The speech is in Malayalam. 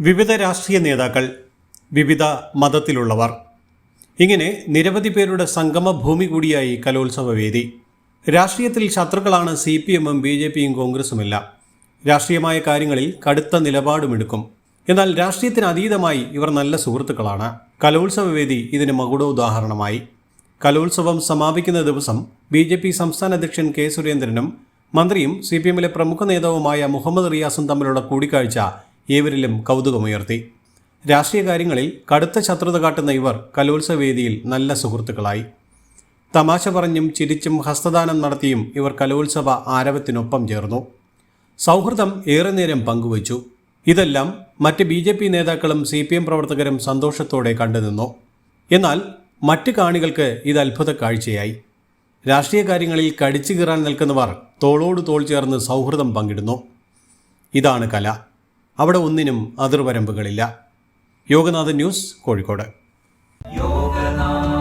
വിവിധ രാഷ്ട്രീയ നേതാക്കൾ വിവിധ മതത്തിലുള്ളവർ. ഇങ്ങനെ നിരവധി പേരുടെ സംഗമ ഭൂമി കൂടിയായി കലോത്സവ വേദി രാഷ്ട്രീയത്തിൽ ശത്രുക്കളാണ് സി പി എമ്മും ബി ജെ പിയും കോൺഗ്രസുമെല്ലാം. രാഷ്ട്രീയമായ കാര്യങ്ങളിൽ കടുത്ത നിലപാടുമെടുക്കും. എന്നാൽ രാഷ്ട്രീയത്തിന് അതീതമായി ഇവർ നല്ല സുഹൃത്തുക്കളാണ്. കലോത്സവ വേദി ഇതിന് മകുടോദാഹരണമായി. കലോത്സവം സമാപിക്കുന്ന ദിവസം ബി ജെ പി സംസ്ഥാന അധ്യക്ഷൻ കെ സുരേന്ദ്രനും മന്ത്രിയും സി പി എമ്മിലെ പ്രമുഖ നേതാവുമായ മുഹമ്മദ് റിയാസും തമ്മിലുള്ള കൂടിക്കാഴ്ച ഏവരിലും കൗതുകമുയർത്തി. രാഷ്ട്രീയ കാര്യങ്ങളിൽ കടുത്ത ശത്രുത കാട്ടുന്ന ഇവർ കലോത്സവ വേദിയിൽ നല്ല സുഹൃത്തുക്കളായി. തമാശ പറഞ്ഞും ചിരിച്ചും ഹസ്തദാനം നടത്തിയും ഇവർ കലോത്സവ ആരവത്തിനൊപ്പം ചേർന്നു. സൗഹൃദം ഏറെ നേരം പങ്കുവച്ചു. ഇതെല്ലാം മറ്റ് ബി ജെ പി നേതാക്കളും സി പി എം പ്രവർത്തകരും സന്തോഷത്തോടെ കണ്ടുനിന്നു. എന്നാൽ മറ്റ് കാണികൾക്ക് ഇത് അത്ഭുത കാഴ്ചയായി. രാഷ്ട്രീയ കാര്യങ്ങളിൽ കടിച്ചു കീറാൻ നിൽക്കുന്നവർ തോളോട് തോൾ ചേർന്ന് സൗഹൃദം പങ്കിടുന്നു. ഇതാണ് കല. അവിടെ ഒന്നിനും അതിർവരമ്പുകളില്ല. യോഗനാഥൻ ന്യൂസ് കോഴിക്കോട്. യോഗനാഥ